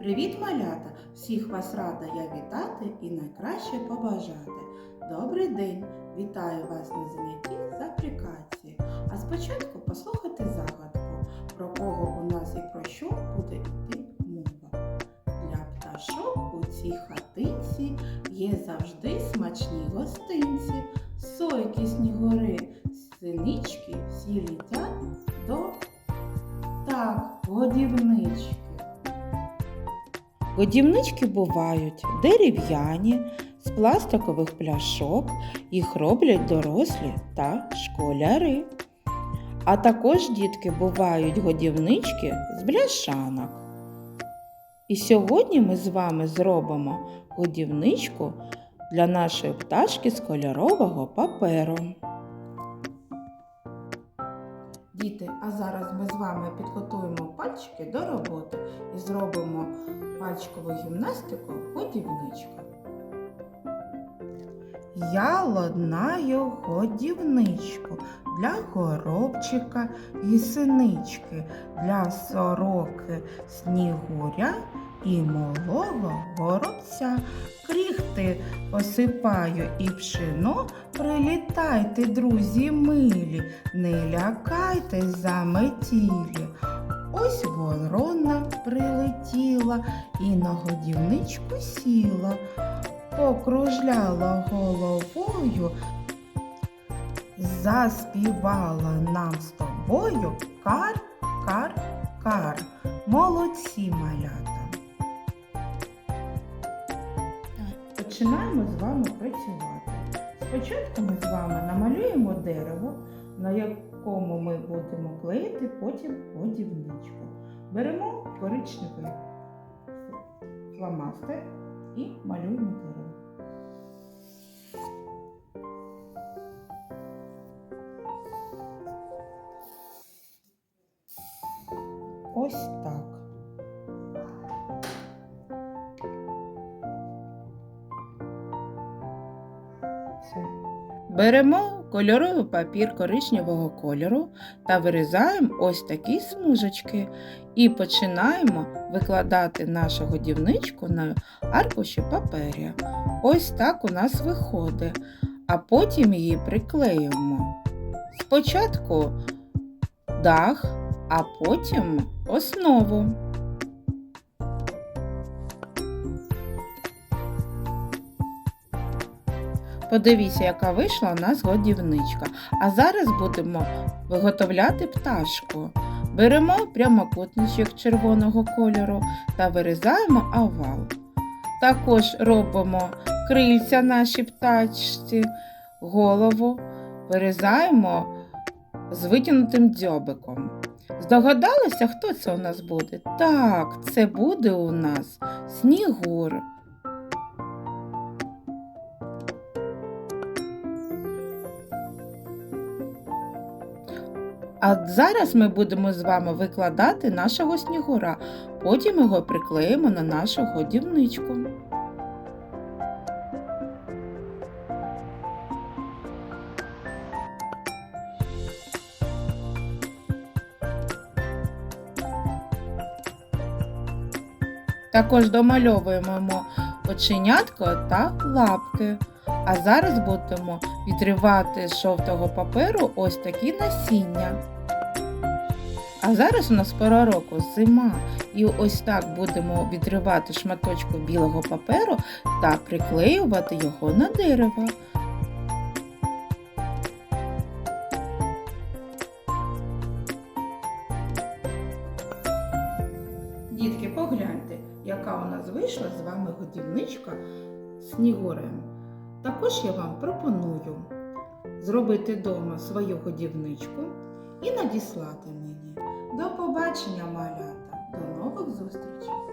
Привіт, малята! Всіх вас рада я вітати і найкраще побажати. Добрий день! Вітаю вас на занятті з аплікації. А спочатку послухайте загадку, про кого у нас і про що буде йти мова. Для пташок у цій хатинці є завжди смачні гостинці, сойки снігури, синички всі літять до так, годівнички. Годівнички бувають дерев'яні, з пластикових пляшок, їх роблять дорослі та школяри. А також дітки бувають годівнички з бляшанок. І сьогодні ми з вами зробимо годівничку для нашої пташки з кольорового паперу. Діти, а зараз ми з вами підготуємо пальчики до роботи і зробимо пальчикову гімнастику годівничка. Я ладнаю годівничку для горобчика і синички, для сороки снігуря і малого горобця. Кріхти посипаю і пшено, прилітайте, друзі милі, не лякайтесь заметілі. Ось ворона прилетіла і на годівничку сіла, покружляла головою, заспівала нам з тобою кар, кар, кар. Молодці малята. Починаємо з вами працювати. Спочатку ми з вами намалюємо дерево, на якому ми будемо клеїти потім годівничку. Беремо коричневий фломастер і малюємо дерево. Ось так. Все. Беремо кольоровий папір коричневого кольору та вирізаємо ось такі смужечки і починаємо викладати нашу годівничку на аркуші папері. Ось так у нас виходить, а потім її приклеюємо. Спочатку дах, а потім основу. Подивіться, яка вийшла у нас годівничка. А зараз будемо виготовляти пташку. Беремо прямокутничок червоного кольору та вирізаємо овал. Також робимо крильця нашій птачці, голову вирізаємо з витягнутим дзьобиком. Здогадалися, хто це у нас буде? Так, це буде у нас снігур. А зараз ми будемо з вами викладати нашого снігура. Потім його приклеїмо на нашу годівничку. Також домальовуємо оченятко та лапки. А зараз будемо відривати з жовтого паперу ось такі насіння. А зараз у нас пора року зима. І ось так будемо відривати шматочку білого паперу та приклеювати його на дерево. Дітки, погляньте, яка у нас вийшла з вами годівничка з снігурем. Також я вам пропоную зробити вдома свою годівничку і надіслати мені. До побачення, малята! До нових зустрічей!